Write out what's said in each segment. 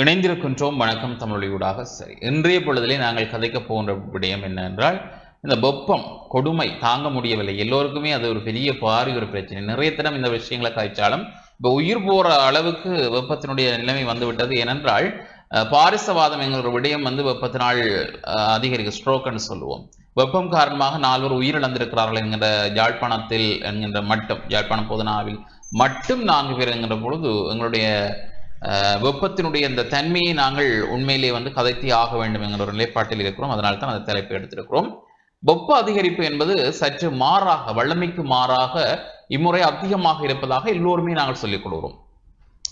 இணைந்திருக்கின்றோம். வணக்கம் தமிழொலியூடாக சரி இன்றைய பொழுதிலே நாங்கள் கதைக்கப் போகின்ற விடயம் என்னவென்றால் இந்த வெப்பம் கொடுமை தாங்க முடியவில்லை. எல்லோருக்குமே அது ஒரு பெரிய பாரி ஒரு பிரச்சனை. நிறைய தினம் இந்த விஷயங்களை காய்ச்சாலும் இப்போ உயிர் போற அளவுக்கு வெப்பத்தினுடைய நிலைமை வந்துவிட்டது. ஏனென்றால் பாரிசவாதம் என்கிற விடயம் வந்து வெப்பத்தினால் அதிகரிக்க ஸ்ட்ரோக்குன்னு சொல்லுவோம். வெப்பம் காரணமாக நால்வர் உயிரிழந்திருக்கிறார்கள் என்கிற யாழ்ப்பாணத்தில் என்கின்ற மட்டும் யாழ்ப்பாணம் போதனாவில் மட்டும் நான்கு பேர் என்கிற பொழுது எங்களுடைய வெப்பத்தினுடைய இந்த தன்மையை நாங்கள் உண்மையிலே வந்து கதைத்தே ஆக வேண்டும் என்கிற ஒரு நிலைப்பாட்டில் இருக்கிறோம். அதனால தான் அந்த தலைப்பை எடுத்திருக்கிறோம். வெப்ப அதிகரிப்பு என்பது சற்று மாறாக வல்லமைக்கு மாறாக இம்முறை அதிகமாக இருப்பதாக எல்லோருமே நாங்கள் சொல்லிக் கொள்கிறோம்.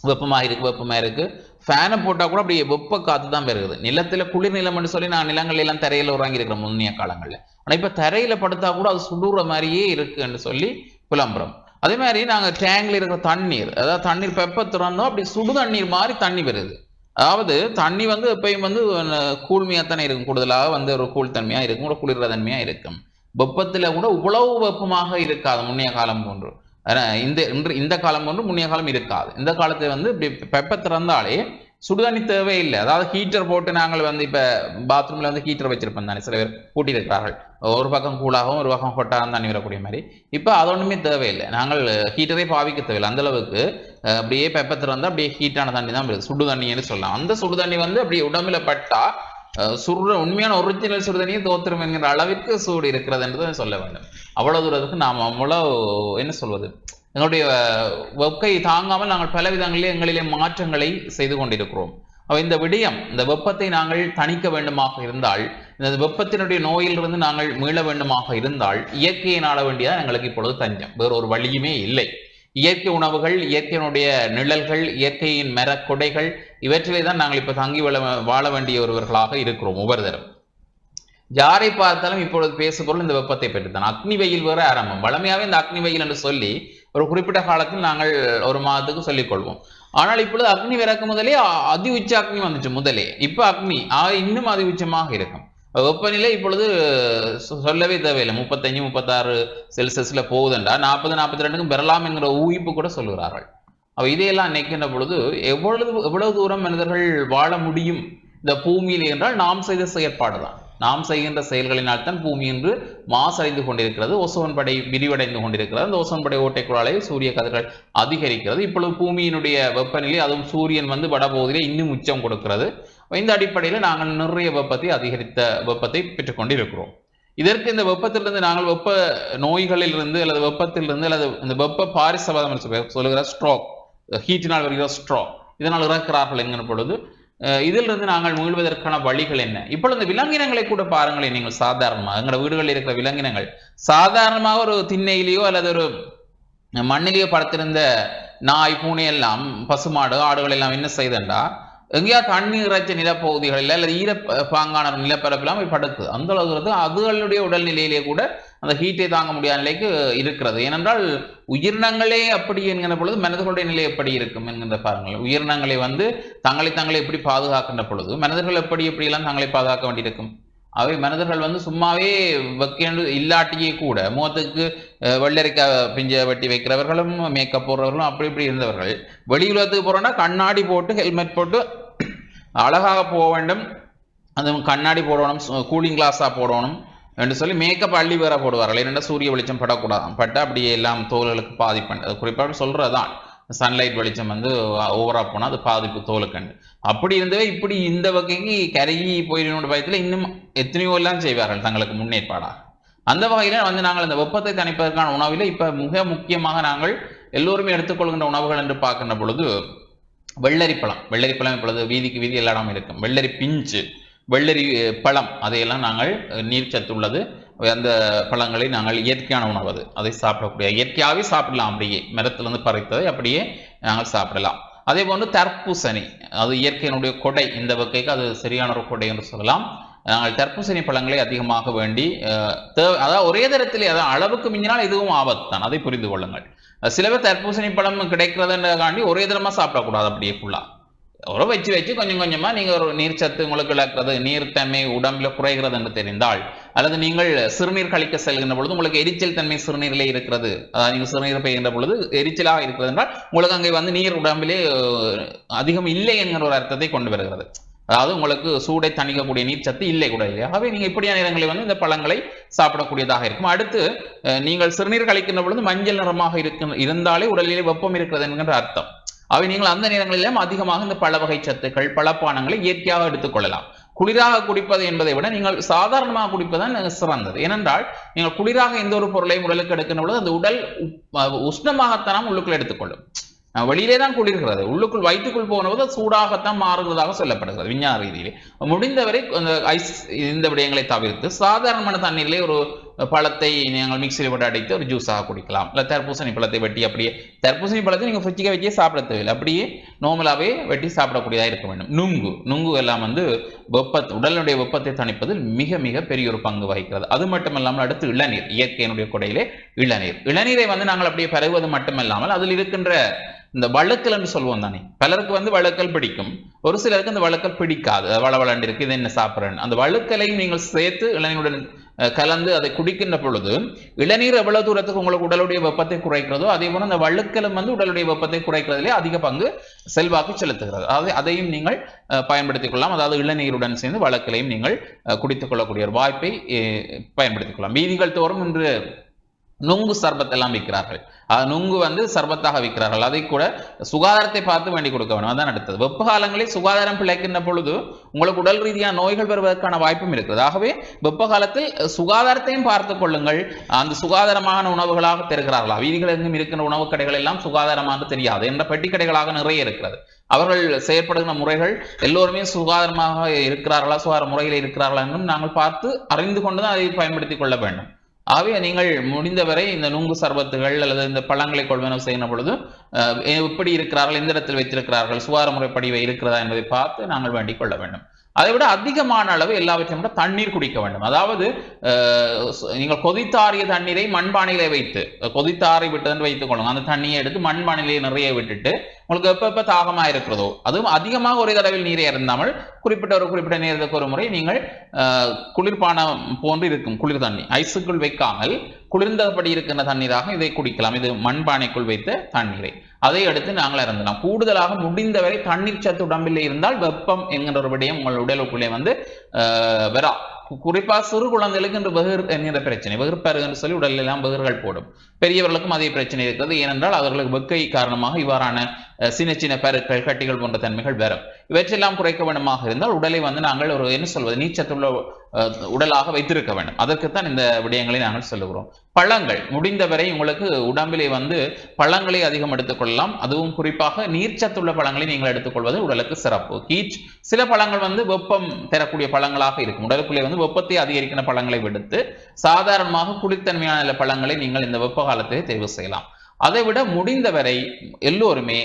வெப்பமாக இருக்கு வெப்பமாக இருக்கு. ஃபேனை போட்டால் கூட அப்படியே வெப்ப காத்து தான் பெருகுது. நிலத்தில் குளிர் நிலம்னு சொல்லி நான் நிலங்கள் எல்லாம் தரையில் உறங்கி இருக்கிறேன் முன்னைய காலங்களில். ஆனால் இப்போ தரையில் படுத்தா கூட அது சுடுற மாதிரியே இருக்குன்னு சொல்லி புலம்புறோம் அதே மாதிரி நாங்கள் டேங்கில் இருக்கிற தண்ணீர் அதாவது தண்ணீர் பெப்ப திறந்தோம் அப்படி சுடு தண்ணீர் மாதிரி தண்ணி வருது. அதாவது தண்ணி வந்து எப்பயும் வந்து கூழ்மையாக தானே இருக்கும். கூடுதலாக வந்து ஒரு கூழ் தன்மையாக இருக்கும் கூட குளிர்ற தன்மையாக இருக்கும். வெப்பத்தில் கூட இவ்வளவு வெப்பமாக இருக்காது முன்னைய காலம் போன்று. இந்த இன்று இந்த காலம் போன்று முன்னைய காலம் இருக்காது. இந்த காலத்தில் வந்து இப்படி பெப்ப திறந்தாலே சுடுதண்ணி தேவையில்லை அதாவது ஹீட்டர் போட்டு நாங்கள் வந்து இப்போ பாத்ரூமில் வந்து ஹீட்டர் வச்சிருப்போம் தானே. சில பேர் கூட்டியிருக்கிறார்கள் ஒரு பக்கம் கூலாகவும் ஒரு பக்கம் ஹொட்டாகவும் தண்ணி வரக்கூடிய மாதிரி. இப்போ அது ஒன்றுமே தேவையில்லை. நாங்கள் ஹீட்டரே பாவிக்க தேவையில்லை. அந்த அளவுக்கு அப்படியே பெப்பத்தில் வந்து அப்படியே ஹீட்டான தண்ணி தான் வருது. சுடு தண்ணின்னு சொல்லலாம். அந்த சுடு தண்ணி வந்து அப்படியே உடம்புல பட்டா சுடுற உண்மையான ஒரிஜினல் சுடுதண்ணியை தோத்துரும் என்கிற அளவிற்கு சூடு இருக்கிறது என்று சொல்ல வேண்டும். அவ்வளோ தூரத்துக்கு நாம் அவ்வளோ என்ன சொல்வது? எங்களுடைய வெப்பை தாங்காமல் நாங்கள் பல விதங்களிலே எங்களிலே மாற்றங்களை செய்து கொண்டிருக்கிறோம். இந்த விடயம் இந்த வெப்பத்தை நாங்கள் தணிக்க வேண்டுமாக இருந்தால் இந்த வெப்பத்தினுடைய நோயிலிருந்து நாங்கள் மீள வேண்டுமாக இருந்தால் இயற்கையை நாட வேண்டியதான் எங்களுக்கு இப்பொழுது தஞ்சம். வேறு ஒரு வழியுமே இல்லை. இயற்கை உணவுகள் இயற்கையினுடைய நிழல்கள் இயற்கையின் மரக்கொடைகள் இவற்றிலே தான் நாங்கள் இப்போ தங்கி வாழ வாழ வேண்டிய ஒருவர்களாக இருக்கிறோம் ஒவ்வொருத்தரும். யாரை பார்த்தாலும் இப்பொழுது பேசுபொருள் இந்த வெப்பத்தை பெற்றுத்தான். அக்னி வெயில் வேற ஆரம்பம். வளமையாகவே இந்த அக்னி வெயில் என்று சொல்லி ஒரு குறிப்பிட்ட காலத்தில் நாங்கள் ஒரு மாதத்துக்கு சொல்லிக் கொள்வோம் ஆனால் இப்பொழுது அக்னி விறக்கு முதலே அதி உச்ச அக்னி வந்துச்சு முதலே. இப்போ அக்னி ஆக இன்னும் அதி உச்சமாக இருக்கும். வெப்பநிலை இப்பொழுது சொ- சொல்லவே தேவையில்லை. முப்பத்தஞ்சு முப்பத்தாறு செல்சியஸ்ல போகுதுண்டா. நாற்பது நாற்பத்தி ரெண்டுக்கும் பெறலாம் என்கிற ஊகிப்பு கூட சொல்லுகிறார்கள். அவள் இதையெல்லாம் நினைக்கின்ற பொழுது எவ்வளவு எவ்வளவு தூரம் மனிதர்கள் வாழ முடியும்? இந்த பூமியில் என்றால் நாம் செய்த செயற்பாடு தான் நாம் செய்கின்ற செயல்களினால் தான் பூமி இன்று மாசடைந்து கொண்டிருக்கிறது. ஓசோன் படை விரிவடைந்து கொண்டிருக்கிறது. அந்த ஓசோன் படை ஓட்டைக்குழாலை சூரிய கதிர்கள் அதிகரிக்கிறது. இப்பொழுது பூமியினுடைய வெப்பநிலை அதுவும் சூரியன் வந்து வடபகுதியில் இன்னும் உச்சம் கொடுக்கிறது. இந்த அடிப்படையில் நாங்கள் நிறைய வெப்பத்தை அதிகரித்த வெப்பத்தை பெற்றுக்கொண்டிருக்கிறோம். இதற்கு இந்த வெப்பத்திலிருந்து நாங்கள் வெப்ப நோய்களிலிருந்து அல்லது வெப்பத்திலிருந்து அல்லது இந்த வெப்ப பாரிசவாதம் சொல்லுகிற ஸ்ட்ரோக் ஹீட்டினால் வருகிற ஸ்ட்ரோக் இதனால் இறக்கிறார்கள் என்கிற பொழுது இதிலிருந்து நாங்கள் மீள்வதற்கான வழிகள் என்ன? இப்பொழுது இந்த விலங்கினங்களை கூட பாருங்களேன் நீங்கள் சாதாரணமாக. எங்களோட வீடுகளில் இருக்கிற விலங்கினங்கள். சாதாரணமாக ஒரு திண்ணையிலேயோ அல்லது ஒரு மண்ணிலேயோ படுத்திருந்த நாய் பூனை எல்லாம் பசுமாடு ஆடுகள் எல்லாம் என்ன செய்தண்டா? எங்கேயா தண்ணீர் இறைச்ச நிலப்பகுதிகளில் அல்லது ஈரப்பாங்கான பாங்கான நிலப்பரப்பெல்லாம் போய் படுக்குது அந்த அளவுக்கு அதுகளுடைய உடல்நிலையிலே கூட அந்த ஹீட்டை தாங்க முடியாத நிலைக்கு இருக்கிறது. ஏனென்றால் உயிரினங்களே அப்படி என்கிற பொழுது மனிதர்களுடைய நிலை எப்படி இருக்கும் என்கிற பாருங்கள். உயிரினங்களை வந்து தங்களை தங்களை எப்படி பாதுகாக்கின்ற பொழுது மனிதர்கள் எப்படி எப்படியெல்லாம் தங்களை பாதுகாக்க வேண்டியிருக்கும்? அவை மனிதர்கள் வந்து சும்மாவே வைக்கேண்டு இல்லாட்டியே கூட முகத்துக்கு வெள்ளரிக்காய் பிஞ்ச வெட்டி வைக்கிறவர்களும் மேக்கப் போடுறவர்களும் அப்படி இப்படி இருந்தவர்கள் வெளி உலகத்துக்கு போறோம்னா கண்ணாடி போட்டு ஹெல்மெட் போட்டு அழகாக போக வேண்டும். அதுவும் கண்ணாடி போடணும் கூலிங் கிளாஸாக போடணும். என்று சொல்லி மேக்கப் அள்ளி வேற போடுவார்கள். ஏனென்றால் சூரிய வெளிச்சம் படக்கூடாது. பட்டா அப்படியே எல்லாம் தோல்களுக்கு பாதிப்பு குறிப்பாக சொல்கிறது தான் சன்லைட் வெளிச்சம் வந்து ஓவராக போனால் அது பாதிப்பு தோலுக்கண்டு அப்படி இருந்தவே இப்படி இந்த வகைக்கு கருகி போயிடணும் பயத்தில் இன்னும் எத்தனையோ எல்லாம் செய்வார்கள் தங்களுக்கு முன்னேற்பாடாக. அந்த வகையில் வந்து நாங்கள் இந்த வெப்பத்தை தணிப்பதற்கான உணவில் இப்போ மிக முக்கியமாக நாங்கள் எல்லோருமே எடுத்துக்கொள்கின்ற உணவுகள் என்று பார்க்கின்ற பொழுது வெள்ளரி பழம் இப்பொழுது வீதிக்கு வீதி எல்லா இடமும் இருக்கும். வெள்ளரி பிஞ்சு. வெள்ளரி பழம் அதையெல்லாம் நாங்கள் நீர்ச்சத்து உள்ளது அந்த பழங்களை நாங்கள் இயற்கையான உணவு அது அதை சாப்பிடக்கூடிய இயற்கையாகவே சாப்பிடலாம் அப்படியே. மரத்திலிருந்து பறித்ததை அப்படியே நாங்கள் சாப்பிடலாம். அதே போன்று தர்பூசணி அது இயற்கையினுடைய கொடை இந்த வகைக்கு அது சரியான ஒரு கொடை என்று சொல்லலாம். நாங்கள் தர்பூசணி பழங்களை அதிகமாக வேண்டி தேவை அதாவது ஒரே தரத்தில் அதான் அளவுக்கு மிஞ்சினால் இதுவும் ஆபத்து தான் அதை புரிந்து கொள்ளுங்கள். சில பேர் தர்பூசணி பழம் கிடைக்கிறதுன்றதுக்காண்டி ஒரே தரமாக சாப்பிடக்கூடாது அப்படியே ஃபுல்லாக ஒரு வச்சு வச்சு கொஞ்சம் கொஞ்சமாக நீங்கள் ஒரு நீர் சத்து உங்களுக்கு இழக்கிறது நீர் தன்மை உடம்புல குறைகிறது என்று தெரிந்தால் அல்லது நீங்கள் சிறுநீர் கழிக்க செல்கின்ற பொழுது உங்களுக்கு எரிச்சல் தன்மை சிறுநீரிலே இருக்கிறது. அதாவது நீங்கள் சிறுநீர் பெய்கின்ற பொழுது எரிச்சலாக இருக்கிறது என்றால் உங்களுக்கு அங்கே வந்து நீர் உடம்பிலே அதிகம் இல்லை என்கிற ஒரு அர்த்தத்தை கொண்டு வருகிறது. அதாவது உங்களுக்கு சூடை தணிக்கக்கூடிய நீர்ச்சத்து இல்லை கூட இல்லை ஆகவே நீங்க இப்படியான நேரங்களில் வந்து இந்த பழங்களை சாப்பிடக்கூடியதாக இருக்கும். அடுத்து நீங்கள் சிறுநீர் கழிக்கின்ற பொழுது மஞ்சள் நிறமாக இருக்க இருந்தாலே உடலிலே வெப்பம் இருக்கிறது என்கின்ற அர்த்தம். அவை நீங்கள் அந்த நேரங்களிலும் அதிகமாக இந்த பழ வகை சத்துக்கள் பழப்பானங்களை இயற்கையாக எடுத்துக்கொள்ளலாம் குளிராக குடிப்பது என்பதை விட நீங்கள் சாதாரணமாக குடிப்பதுதான் சிறந்தது. ஏனென்றால் நீங்கள் குளிராக எந்த ஒரு பொருளையும் உடலுக்கு எடுக்கின்ற பொழுது அந்த உடல் உஷ்ணமாகத்தான் உள்ளுக்குள் எடுத்துக்கொள்ளும் வெளியிலே தான் குளிர்கிறது. உள்ளுக்குள் வயிற்றுக்குள் போகும்போது சூடாகத்தான் மாறுவதாக சொல்லப்படுகிறது. விஞ்ஞான ரீதியிலே. முடிந்தவரை அந்த ஐஸ் இந்த விடயங்களை தவிர்த்து சாதாரணமான தண்ணீரிலே ஒரு பழத்தை நீங்கள் மிக்சியில் போட்டு அடைத்து ஒரு ஜூஸாக குடிக்கலாம். இல்லை தர்பூசணி பழத்தை வெட்டி அப்படியே தர்பூசணி பழத்தை நீங்கள் ஃப்ரிட்ஜுக்கு வச்சே சாப்பிட தேவையில்லை. அப்படியே நார்மலாகவே வெட்டி சாப்பிடக்கூடியதாக இருக்க வேண்டும். நுங்கு நுங்கு எல்லாம் வந்து வெப்ப உடலினுடைய வெப்பத்தை தணிப்பதில் மிக மிக பெரிய ஒரு பங்கு வகிக்கிறது. அது மட்டுமல்லாமல் அடுத்து இளநீர் இயற்கையினுடைய கொடையிலே இளநீர். இளநீரை வந்து நாங்கள் அப்படியே பரவுவது மட்டுமல்லாமல் அதில் இருக்கின்ற இந்த வழக்கல் என்று சொல்லுவோம் தானே. பலருக்கு வந்து வழுக்கல் பிடிக்கும். ஒரு சிலருக்கு அந்த வழுக்கல் பிடிக்காது. அது வளவளண்டு இருக்கு இது என்ன சாப்பிட்றேன் அந்த வழுக்கலையும் நீங்கள் சேர்த்து இளநீருடன் கலந்து அதை குடிக்கின்ற பொழுது இளநீர் எவ்வளவு தூரத்துக்கு உங்களுக்கு உடலுடைய வெப்பத்தை குறைக்கிறதோ அதே போல அந்த வள்ளுக்கிழம் வந்து உடலுடைய வெப்பத்தை குறைக்கிறதுலே அதிக பங்கு செல்வாக்கு செலுத்துகிறது. அதாவது அதையும் நீங்கள் பயன்படுத்திக் கொள்ளலாம். அதாவது இளநீருடன் சேர்ந்து வழக்கிலையும் நீங்கள் குடித்துக் கொள்ளக்கூடிய ஒரு வாய்ப்பை பயன்படுத்திக் கொள்ளலாம். வீதிகள் தோறும் இன்று நுங்கு சர்பத் எல்லாம் விற்கிறார்கள் நுங்கு வந்து சர்பத்தாக விற்கிறார்கள். அதை கூட சுகாதாரத்தை பார்த்து வேண்டி கொடுக்க வேண்டும். அதான் அடுத்தது. வெப்ப காலங்களில் சுகாதாரம் பிழைக்கின்ற பொழுது உங்களுக்கு உடல் ரீதியான நோய்கள் வருவதற்கான வாய்ப்பும் இருக்கிறது. ஆகவே வெப்ப காலத்தில் சுகாதாரத்தையும் பார்த்து கொள்ளுங்கள். அந்த சுகாதாரமான உணவுகளாக தருகிறார்கள்? வீதிகள் எங்கும் இருக்கின்ற உணவுக் கடைகள் எல்லாம் சுகாதாரமாக தெரியாது. என்ற பெட்டி கடைகளாக நிறைய இருக்கிறது. அவர்கள் செயற்படுகிற முறைகள் எல்லோருமே சுகாதாரமாக இருக்கிறார்களா? சுகாதார முறையில் இருக்கிறார்களா? என்றும் நாங்கள் பார்த்து அறிந்து கொண்டுதான் அதை பயன்படுத்திக் கொள்ள வேண்டும். ஆகவே நீங்கள் முடிந்தவரை இந்த நுங்கு சர்பத்துகள் அல்லது இந்த பழங்களை கொள்வனவு செய்யும் பொழுது அஹ், எப்படி இருக்கிறார்கள் எந்த இடத்தில் வைத்திருக்கிறார்கள் சுகாதார முறைப்படி இருக்கிறதா என்பதை பார்த்து நாங்கள் வேண்டிக் கொள்ள வேண்டும். அதை விட அதிகமான அளவு எல்லாவற்றையும் விட தண்ணீர் குடிக்க வேண்டும். அதாவது நீங்கள் கொதித்தாறிய தண்ணீரை மண்பானையிலே வைத்து கொதித்தாறி விட்டதுன்னு வைத்துக் கொள்ளுங்க. அந்த தண்ணியை எடுத்து மண்பானையிலே நிறைய விட்டுட்டு உங்களுக்கு எப்ப எப்ப தாகமா இருக்கிறதோ அதுவும் அதிகமாக ஒரே தடவில் நீரை இருந்தாமல் குறிப்பிட்ட ஒரு குறிப்பிட்ட நேரத்துக்கு ஒரு முறை நீங்கள் குளிர்பானம் போன்று இருக்கும் குளிர் தண்ணி ஐஸுக்குள் வைக்காமல் குளிர்ந்தபடி இருக்கின்ற தண்ணீராக இதை குடிக்கலாம். இது மண்பானைக்குள் வைத்த தண்ணீரை. அதை அடுத்து நாங்கள் இறந்தலாம் கூடுதலாக முடிந்தவரை தண்ணீர் சத்து உடம்பில் இருந்தால் வெப்பம் என்கின்ற ஒரு விடயம் உங்கள் உடலுக்குள்ளே வந்து வரா. குறிப்பா சிறு குழந்தைகளுக்கு இந்த பகிர் என்கிற பிரச்சனை. வெகுர்பரு என்று சொல்லி உடலில் எல்லாம் பகிர்கள் போடும். பெரியவர்களுக்கும் அதே பிரச்சனை இருக்கிறது. ஏனென்றால் அவர்களுக்கு வெக்கை காரணமாக இவ்வாறான சின்ன சின்ன பெருக்கள் கட்டிகள் போன்ற தன்மைகள் வரும். இவற்றெல்லாம் குறைக்க வேண்டுமாக இருந்தால் உடலை வந்து நாங்கள் ஒரு என்ன சொல்வது நீச்சத்துள்ள உடலாக வைத்திருக்க வேண்டும். அதற்குத்தான் இந்த விடயங்களை நாங்கள் சொல்லுகிறோம். பழங்கள் முடிந்தவரை உங்களுக்கு உடம்பிலே வந்து பழங்களை அதிகம் எடுத்துக்கொள்ளலாம். அதுவும் குறிப்பாக நீர்ச்சத்துள்ள பழங்களை நீங்கள் எடுத்துக்கொள்வது உடலுக்கு சிறப்பு. கீச் சில பழங்கள் வந்து வெப்பம் தரக்கூடிய பழங்களாக இருக்கும். உடலுக்குள்ளே வந்து வெப்பத்தை அதிகரிக்கிற பழங்களை விடுத்து சாதாரணமாக குளிர்த்தன்மையான பழங்களை நீங்கள் இந்த வெப்ப காலத்திலே தேர்வு செய்யலாம். அதை விட முடிந்தவரை எல்லோருமே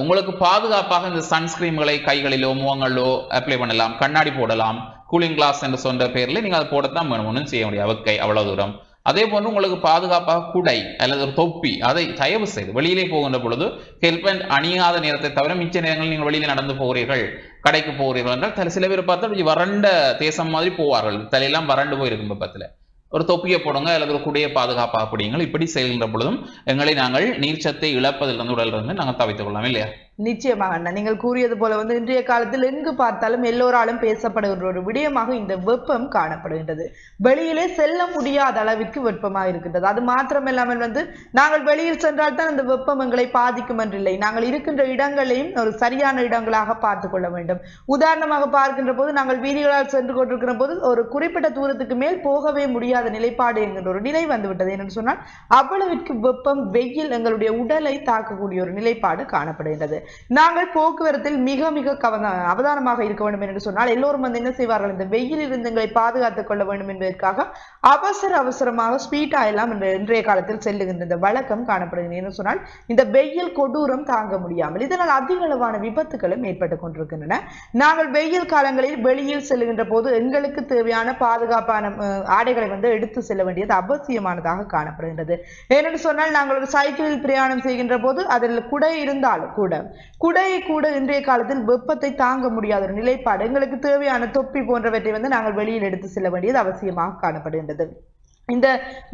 உங்களுக்கு பாதுகாப்பாக இந்த சன்ஸ்கிரீம்களை கைகளிலோ முகங்களிலோ அப்ளை பண்ணலாம் கண்ணாடி போடலாம் கூலிங் கிளாஸ் என்று சொன்ன பேரில் நீங்கள் அதை போடத்தான் வேணும். ஒன்றும் செய்ய முடியாது. அவக்கை அவ்வளவு தூரம். அதே போன்று உங்களுக்கு பாதுகாப்பாக குடை அல்லது ஒரு தொப்பி அதை தயவு செய்து வெளியிலே போகின்ற பொழுது ஹெல்மெட் அணியாத நேரத்தை தவிர மிச்ச நேரங்களில் நீங்கள் வெளியில் நடந்து போகிறீர்கள் கடைக்கு போகிறீர்கள் என்றால் சில பேர் பார்த்தா வறண்ட தேசம் மாதிரி போவார்கள். தலையெல்லாம் வறண்டு போயிருக்கும் பக்கத்தில். ஒரு தொப்பியை போடுங்க அல்லது ஒரு குடையை பாதுகாப்பாக பிடிங்கள் இப்படி செய்கின்ற பொழுதும் எங்களை நாங்கள் நீர்ச்சத்தை இழப்பதிலிருந்து உடலிருந்து நாங்கள் தவித்துக் கொள்ளலாம் இல்லையா? நிச்சயமாக அண்ணா. நீங்கள் கூறியது போல வந்து இன்றைய காலத்தில் எங்கு பார்த்தாலும் எல்லோராலும் பேசப்படுகின்ற ஒரு விடயமாக இந்த வெப்பம் காணப்படுகின்றது. வெளியிலே செல்ல முடியாத அளவிற்கு வெப்பமாக இருக்கின்றது. அது மாத்திரமில்லாமல் வந்து நாங்கள் வெளியில் சென்றால் தான் அந்த வெப்பம் எங்களை பாதிக்கும் என்றில்லை. நாங்கள் இருக்கின்ற இடங்களையும் ஒரு சரியான இடங்களாக பார்த்து கொள்ள வேண்டும். உதாரணமாக பார்க்கின்ற போது நாங்கள் வீதிகளால் சென்று கொண்டிருக்கிற போது ஒரு குறிப்பிட்ட தூரத்துக்கு மேல் போகவே முடியாத நிலைப்பாடு என்கின்ற ஒரு நிலை வந்துவிட்டது என்று சொன்னால் அவ்வளவிற்கு வெப்பம் வெயில் எங்களுடைய உடலை தாக்கக்கூடிய ஒரு நிலைப்பாடு காணப்படுகின்றது. நாங்கள் போக்குவரத்தில் மிக மிக கவன அவதானமாக இருக்க வேண்டும் என்று சொன்னால் எல்லோரும் வந்து என்ன செய்வார்கள்? இந்த வெயில் இருந்து எங்களை பாதுகாத்துக் கொள்ள வேண்டும் என்பதற்காக அவசர அவசரமாக ஸ்பீட்டா எல்லாம் இந்த இன்றைய காலத்தில் செல்லுகின்ற இந்த வழக்கம் காணப்படுகிறது என்று சொன்னால் இந்த வெயில் கொடூரம் தாங்க முடியாமல் இதனால் அதிக அளவான விபத்துகளும் ஏற்பட்டு கொண்டிருக்கின்றன. நாங்கள் வெயில் காலங்களில் வெளியில் செல்லுகின்ற போது எங்களுக்கு தேவையான பாதுகாப்பான ஆடைகளை வந்து எடுத்து செல்ல வேண்டியது அவசியமானதாக காணப்படுகின்றது. ஏனென்று சொன்னால் நாங்கள் ஒரு சைக்கிளில் பிரயாணம் செய்கின்ற போது அதில் குடை இருந்தாலும் கூட குடையை கூட இன்றைய காலத்தில் வெப்பத்தை தாங்க முடியாத ஒரு நிலைப்பாடு. எங்களுக்கு தேவையான தொப்பி போன்றவற்றை வந்து நாங்கள் வெளியில் எடுத்து செல்ல வேண்டியது அவசியமாக காணப்படுகின்றது. இந்த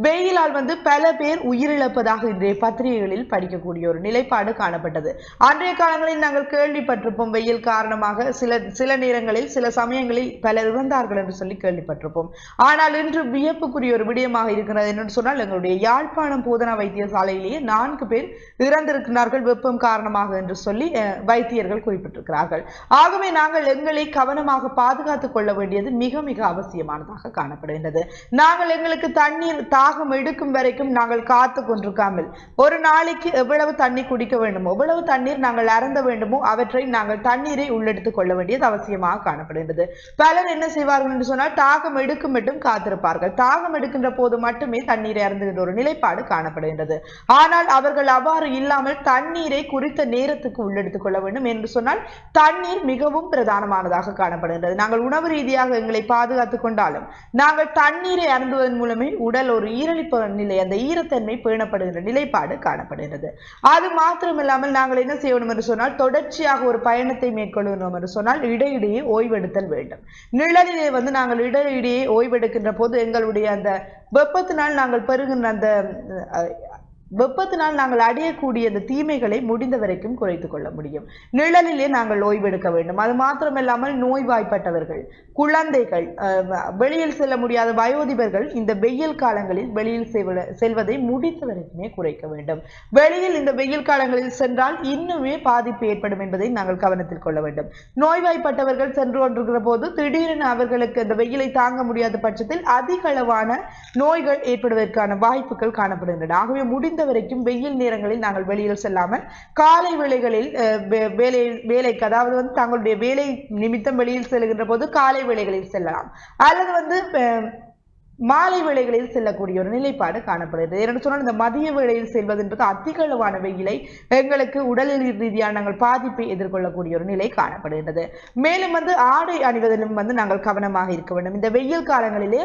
வெயிலால் வந்து பல பேர் உயிரிழப்பதாக இன்றைய பத்திரிகைகளில் படிக்கக்கூடிய ஒரு நிலைப்பாடு காணப்பட்டது. அன்றைய காலங்களில் நாங்கள் கேள்விப்பட்டிருப்போம் வெயில் காரணமாக சில சில நேரங்களில் சில சமயங்களில் பலர் இறந்தார்கள் என்று சொல்லி கேள்விப்பட்டிருப்போம். ஆனால் இன்று வியப்புக்குரிய ஒரு விடயமாக இருக்கிறது என்னன்னு சொன்னால் எங்களுடைய யாழ்ப்பாணம் போதனா வைத்தியசாலையிலேயே நான்கு பேர் இறந்திருக்கிறார்கள் வெப்பம் காரணமாக என்று சொல்லி அஹ், வைத்தியர்கள் குறிப்பிட்டிருக்கிறார்கள். ஆகவே நாங்கள் எங்களை கவனமாக பாதுகாத்துக் கொள்ள வேண்டியது மிக மிக அவசியமானதாக காணப்படுகின்றது. நாங்கள் எங்களுக்கு தண்ணீர் தாகம் எடுக்கும் வரைக்கும் நாங்கள் காத்து கொண்டிருக்காமல் ஒரு நாளைக்கு எவ்வளவு தண்ணி குடிக்க வேண்டுமோ எவ்வளவு தண்ணீர் நாங்கள் அறந்த வேண்டுமோ அவற்றை நாங்கள் தண்ணீரை உள்ளெடுத்துக் கொள்ள வேண்டியது அவசியமாக காணப்படுகிறது பலர் என்ன செய்வார்கள் என்று சொன்னால் தாகம் எடுக்கும் மட்டும் காத்திருப்பார்கள். தாகம் எடுக்கின்ற போது மட்டுமே தண்ணீரை அருந்துகின்ற ஒரு நிலைப்பாடு காணப்படுகின்றது. ஆனால் அவர்கள் அவ்வாறு இல்லாமல் தண்ணீரை குறித்த நேரத்துக்கு உள்ளெடுத்துக் கொள்ள வேண்டும் என்று சொன்னால் தண்ணீர் மிகவும் பிரதானமானதாக காணப்படுகின்றது. நாங்கள் உணவு ரீதியாக எங்களை பாதுகாத்துக் கொண்டாலும் நாங்கள் தண்ணீரை அருந்துவதன் மூலமே உடல் ஒரு ஈரலிப்பு நிலை அந்த ஈரத்தன்மை பேணப்படுகின்ற நிலைப்பாடு காணப்படுகிறது. அது மாத்திரமில்லாமல் நாங்கள் என்ன செய்யணும் என்று சொன்னால் தொடர்ச்சியாக ஒரு பயணத்தை மேற்கொள்ளணும் என்று சொன்னால் இடையிடையே ஓய்வெடுத்தல் வேண்டும். நிழலிலே வந்து நாங்கள் இடையிடையே ஓய்வெடுக்கின்ற போது எங்களுடைய அந்த வெப்பத்தினால் நாங்கள் பெறுகின்ற அந்த வெப்பத்தினால் நாங்கள் அடையக்கூடிய அந்த தீமைகளை முடிந்த வரைக்கும் குறைத்து கொள்ள முடியும். நிழலிலே நாங்கள் ஓய்வெடுக்க வேண்டும். அது மாத்திரமில்லாமல் நோய்வாய்ப்பட்டவர்கள் குழந்தைகள் வெளியில் செல்ல முடியாத வயோதிபர்கள் இந்த வெயில் காலங்களில் வெளியில் செல்வதை முடிந்த வரைக்குமே குறைக்க வேண்டும். வெளியில் இந்த வெயில் காலங்களில் சென்றால் இன்னுமே பாதிப்பு ஏற்படும் என்பதை நாங்கள் கவனத்தில் கொள்ள வேண்டும். நோய்வாய்ப்பட்டவர்கள் சென்று கொண்டிருக்கிற போது திடீரென அவர்களுக்கு அந்த வெயிலை தாங்க முடியாத பட்சத்தில் அதிக அளவான நோய்கள் ஏற்படுவதற்கான வாய்ப்புகள் காணப்படுகின்றன. ஆகவே முடிந்த வரைக்கும் வெயில் நேரங்களில் நாங்கள் வெளியில் செல்லாமல் காலை வேளைகளில் வேலை வேலைக்கு அதாவது வந்து தங்களுடைய வேலை நிமித்தம் வெளியில் செல்கின்ற போது காலை வேளைகளில் செல்லலாம். அல்லது வந்து மாலை வேளைகளில் செல்லக்கூடிய ஒரு நிலைப்பாடு காணப்படுகிறது. என்ன சொன்னால் இந்த மதிய வேளையில் செல்வது என்பது அதிக அளவான வெயிலை எங்களுக்கு உடலில் ரீதியான நாங்கள் பாதிப்பை எதிர்கொள்ளக்கூடிய ஒரு நிலை காணப்படுகிறது மேலும் வந்து ஆடை அணிவதிலும் வந்து நாங்கள் கவனமாக இருக்க வேண்டும். இந்த வெயில் காலங்களிலே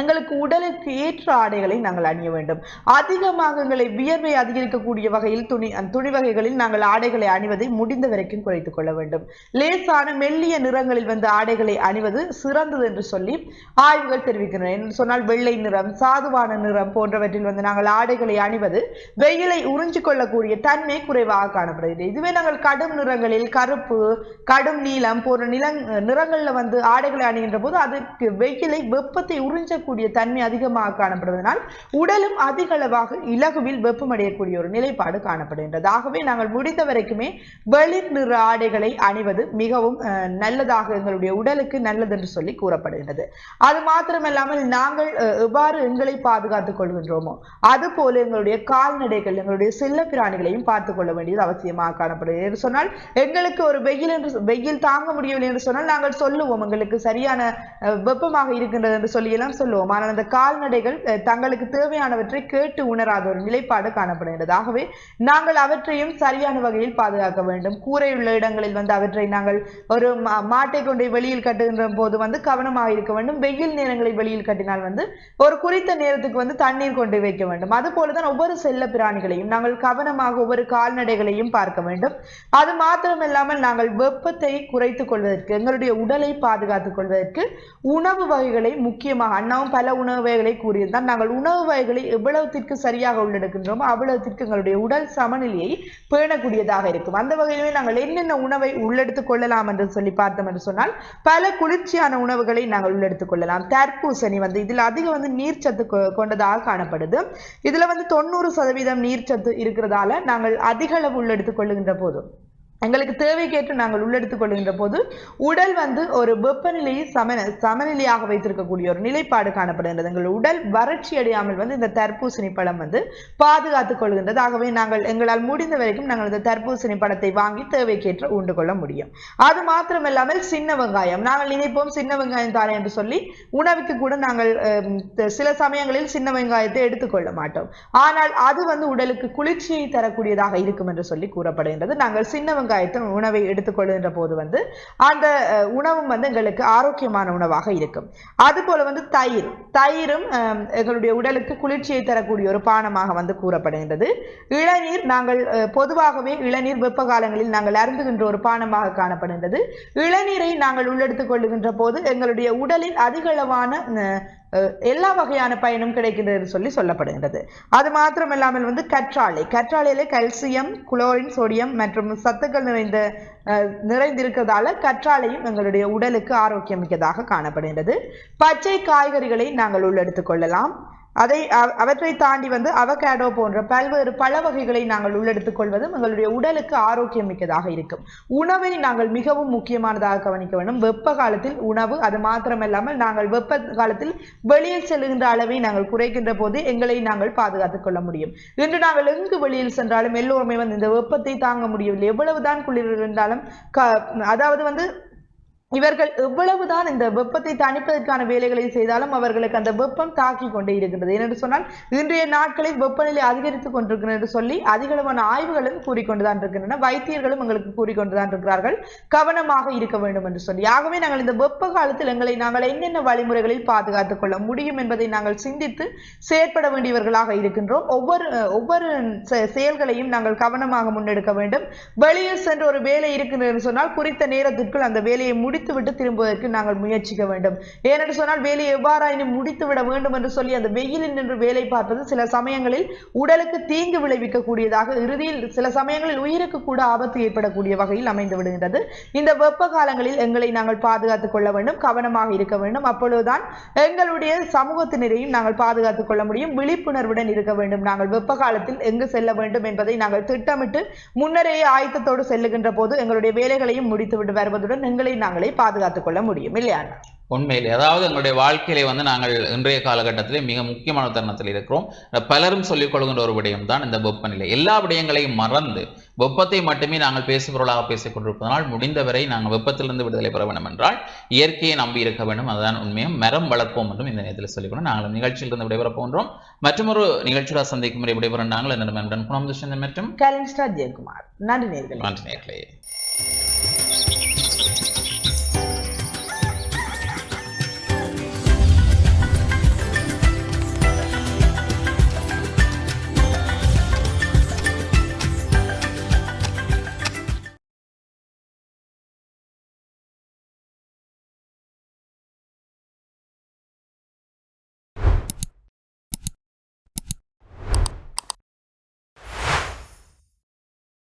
எங்களுக்கு உடலுக்கு ஏற்ற ஆடைகளை நாங்கள் அணிய வேண்டும். அதிகமாக எங்களை வியர்வை அதிகரிக்கக்கூடிய வகையில் துணி அந்த துணி வகைகளில் நாங்கள் ஆடைகளை அணிவதை முடிந்த வரைக்கும் குறைத்துக் கொள்ள வேண்டும். லேசான மெல்லிய நிறங்களில் வந்து ஆடைகளை அணிவது சிறந்தது என்று சொல்லி ஆய்வுகள் தெரிவிக்கின்றன. என்று சொன்னால் வெள்ளை நிறம் சாதுவான நிறம் போன்றவற்றில் வந்து நாங்கள் ஆடைகளை அணிவது வெயிலை உறிஞ்சு கொள்ளக்கூடிய தன்மை குறைவாக காணப்படுகிறது. இதுவே நாங்கள் கடும் நிறங்களில் கருப்பு கடும் நீளம் போன்ற நிலங் நிறங்களில் வந்து ஆடைகளை அணிகின்ற போது அதற்கு வெயிலை வெப்பத்தை உறிஞ்ச உறிஞ்சக்கூடிய தன்மை அதிகமாக காணப்படுவதனால் உடலும் அதிக அளவாக இலகுவில் வெப்பமடையக்கூடிய ஒரு நிலைப்பாடு காணப்படுகின்றது. ஆகவே நாங்கள் முடிந்த வரைக்குமே வெளிர் நிற ஆடைகளை அணிவது மிகவும் நல்லதாக எங்களுடைய உடலுக்கு நல்லது என்று சொல்லி கூறப்படுகின்றது. அது மாத்திரமல்லாமல் நாங்கள் எவ்வாறு எங்களை பாதுகாத்துக் கொள்கின்றோமோ அதுபோல எங்களுடைய கால்நடைகள் எங்களுடைய செல்ல பிராணிகளையும் பார்த்துக் கொள்ள வேண்டியது அவசியமாக காணப்படுகிறது. என்று சொன்னால் எங்களுக்கு ஒரு வெயில் என்று வெயில் தாங்க முடியவில்லை என்று சொன்னால் நாங்கள் சொல்லுவோம் எங்களுக்கு சரியான வெப்பமாக இருக்கின்றது என்று சொல்லி எல்லாம் சொல்லுவோம். ஆனால் அந்த கால்நடைகள் தங்களுக்கு தேவையானவற்றை கேட்டு உணராத ஒரு நிலைப்பாடு காணப்படுகிறது ஆகவே நாங்கள் அவற்றையும் சரியான வகையில் பாதுகாக்க வேண்டும். கூரை உள்ள இடங்களில் வந்து அவற்றை நாங்கள் ஒரு மாட்டை கொண்டு வெளியில் கட்டுகின்ற போது வந்து கவனமாக இருக்க வேண்டும். வெயில் நேரங்களில் வெளியில் கட்டினால் வந்து ஒரு குறித்த நேரத்துக்கு வந்து தண்ணீர் கொண்டு வைக்க வேண்டும். அது போலதான் ஒவ்வொரு செல்ல பிராணிகளையும் நாங்கள் கவனமாக ஒவ்வொரு கால்நடைகளையும் பார்க்க வேண்டும். அது மாத்திரமில்லாமல் நாங்கள் வெப்பத்தை குறைத்துக் கொள்வதற்கு எங்களுடைய உடலை பாதுகாத்துக் கொள்வதற்கு உணவு வகைகளை முக்கியமாக அண்ணா அண்ணாவும் பல உணவு வகைகளை கூறியிருந்தால் நாங்கள் உணவு வகைகளை எவ்வளவுத்திற்கு சரியாக உள்ளெடுக்கின்றோமோ அவ்வளவுத்திற்கு எங்களுடைய உடல் சமநிலையை பேணக்கூடியதாக இருக்கும். அந்த வகையிலுமே நாங்கள் என்னென்ன உணவை உள்ளெடுத்துக் கொள்ளலாம் என்று சொல்லி பார்த்தோம் என்று சொன்னால் பல குளிர்ச்சியான உணவுகளை நாங்கள் உள்ளெடுத்துக் கொள்ளலாம். தர்பூசணி வந்து இதில் அதிகம் வந்து நீர்ச்சத்து கொண்டதாக காணப்படுது. இதுல வந்து தொண்ணூறு சதவீதம் நீர்ச்சத்து இருக்கிறதால நாங்கள் அதிக அளவு உள்ளெடுத்துக் கொள்ளுகின்ற போதும். எங்களுக்கு தேவைக்கேற்று நாங்கள் உள்ளெடுத்துக் கொள்கின்ற போது உடல் வந்து ஒரு வெப்பநிலையை சம சமநிலையாக வைத்திருக்கக்கூடிய ஒரு நிலைப்பாடு காணப்படுகின்றது. எங்கள் உடல் வறட்சி அடையாமல் வந்து இந்த தர்பூசணி பழம் வந்து பாதுகாத்துக் கொள்கின்றது. ஆகவே நாங்கள் எங்களால் முடிந்த வரைக்கும் நாங்கள் இந்த தர்பூசணி பழத்தை வாங்கி தேவைக்கேற்று உண்டு கொள்ள முடியும். அது மாத்திரமல்லாமல் சின்ன வெங்காயம் நாங்கள் நினைப்போம் சின்ன வெங்காயம் தானே என்று சொல்லி உணவுக்கு கூட நாங்கள் சில சமயங்களில் சின்ன வெங்காயத்தை எடுத்துக்கொள்ள மாட்டோம். ஆனால் அது வந்து உடலுக்கு குளிர்ச்சியை தரக்கூடியதாக இருக்கும் என்று சொல்லி கூறப்படுகின்றது. நாங்கள் சின்ன வெங்காயம் உணவை எடுத்துக்கொள்கின்ற போது வந்து அந்த உணவும் வந்து எங்களுக்கு ஆரோக்கியமான உணவாக இருக்கும். அதுபோல வந்து தயிர். தயிரும் எங்களுடைய உடலுக்கு குளிர்ச்சியை தரக்கூடிய ஒரு பானமாக வந்து கூறப்படுகின்றது. இளநீர் நாங்கள் பொதுவாகவே இளநீர் வெப்ப காலங்களில் நாங்கள் அருந்துகின்ற ஒரு பானமாக காணப்படுகின்றது. இளநீரை நாங்கள் உள்ளெடுத்துக் கொள்ளுகின்ற போது எங்களுடைய உடலில் அதிகளவான எல்லா வகையான பயனும் கிடைக்கின்றது சொல்லி சொல்லப்படுகின்றது. அது மாத்திரமில்லாமல் வந்து கற்றாழை. கற்றாழையில கல்சியம் குளோரின் சோடியம் மற்றும் சத்துக்கள் நிறைந்த நிறைந்திருக்கிறதால கற்றாழையும் எங்களுடைய உடலுக்கு ஆரோக்கியமிக்கதாக காணப்படுகின்றது. பச்சை காய்கறிகளை நாங்கள் உள்ளெடுத்துக் கொள்ளலாம். அதை அவற்றை தாண்டி வந்து அவகேடோ போன்ற பல்வேறு பழ வகைகளை நாங்கள் உள்ளெடுத்துக் கொள்வதும் எங்களுடைய உடலுக்கு ஆரோக்கியம் மிக்கதாக இருக்கும். உணவை நாங்கள் மிகவும் முக்கியமானதாக கவனிக்க வேண்டும். வெப்ப காலத்தில் உணவு அது மாத்திரமல்லாமல் நாங்கள் வெப்ப காலத்தில் வெளியில் செல்கின்ற அளவை நாங்கள் குறைக்கின்ற போது எங்களை நாங்கள் பாதுகாத்துக் கொள்ள முடியும். இன்று நாங்கள் எங்கு வெளியில் சென்றாலும் எல்லோருமே வந்து இந்த வெப்பத்தை தாங்க முடியவில்லை. எவ்வளவுதான் குளிர் இருந்தாலும் க- அதாவது வந்து இவர்கள் எவ்வளவுதான் இந்த வெப்பத்தை தணிப்பதற்கான வேலைகளை செய்தாலும் அவர்களுக்கு அந்த வெப்பம் தாக்கி கொண்டே இருக்கின்றது. ஏனென்று சொன்னால் இன்றைய நாட்களில் வெப்பநிலை அதிகரித்துக் கொண்டிருக்கிறது என்று சொல்லி அதிகளவான ஆய்வுகளும் கூறிக்கொண்டுதான் இருக்கின்றன. வைத்தியர்களும் எங்களுக்கு கூறிக்கொண்டுதான் இருக்கிறார்கள். கவனமாக இருக்க வேண்டும் என்று சொல்லி. ஆகவே நாங்கள் இந்த வெப்ப காலத்தில் எங்களை நாங்கள் என்னென்ன வழிமுறைகளில் பாதுகாத்துக் கொள்ள முடியும் என்பதை நாங்கள் சிந்தித்து செயற்பட வேண்டியவர்களாக இருக்கின்றோம். ஒவ்வொரு ஒவ்வொரு செ- செயல்களையும் நாங்கள் கவனமாக முன்னெடுக்க வேண்டும். வெளியில் சென்று ஒரு வேலை இருக்கின்றது என்று சொன்னால் குறித்த நேரத்திற்குள் அந்த வேலையை முடி முடித்துவிட்டு திரும்புவதற்கு நாங்கள் முயற்சிக்க வேண்டும். ஏனென்று சொன்னால் வேலையை எவ்வாறாயினும் முடித்துவிட வேண்டும் என்று சொல்லி அந்த வெயிலில் நின்று வேலை பார்ப்பது சில சமயங்களில் உடலுக்கு தீங்கு விளைவிக்கக்கூடியதாக இறுதியில் சில சமயங்களில் உயிருக்கு கூட ஆபத்து ஏற்படக்கூடிய வகையில் அமைந்து விடுகின்றது. இந்த வெப்ப காலங்களில் எங்களை நாங்கள் பாதுகாத்துக் கொள்ள வேண்டும் கவனமாக இருக்க வேண்டும். அப்பொழுதுதான் எங்களுடைய சமூகத்தினரையும் நாங்கள் பாதுகாத்துக் கொள்ள முடியும். விழிப்புணர்வுடன் இருக்க வேண்டும். நாங்கள் வெப்ப காலத்தில் எங்கு செல்ல வேண்டும் என்பதை நாங்கள் திட்டமிட்டு முன்னரே ஆயத்தத்தோடு செல்லுகின்ற போது எங்களுடைய வேலைகளையும் முடித்துவிட்டு வருவதுடன் எங்களை நாங்களே பாதுகாத்துக் கொள்ள முடியும் இல்லையா? உண்மையிலே. அதாவது எங்களுடைய வாழ்க்கையிலே வந்து நாங்கள் இன்றைய காலகட்டத்திலே மிக முக்கியமான தருணத்தில் இருக்கிறோம். பலரும் சொல்லிக் கொள்கின்ற ஒரு விடயம் தான் இந்த வெப்பநிலை. எல்லா விடயங்களையும் மறந்து வெப்பத்தை மட்டுமே நாங்கள் பேசுபொருளாக பேசிக் கொண்டிருப்பதனால் முடிந்தவரை நாங்கள் வெப்பத்திலிருந்து விடுதலை பெற வேண்டும் என்றால் இயற்கையை நம்பி இருக்க வேண்டும். அதுதான் உண்மையும். மரம் வளர்ப்போம் என்றும் இந்த நேரத்தில் சொல்லிக்கணும் நாங்கள் நிகழ்ச்சியிலிருந்து விடைபெற போன்றோம் மற்றொரு நிகழ்ச்சியோட சந்திக்கும் முறை விடைபெற நாங்கள் என்னிடம் குணம் துஷ்யந்தன் மற்றும் நன்றி நேர்களே.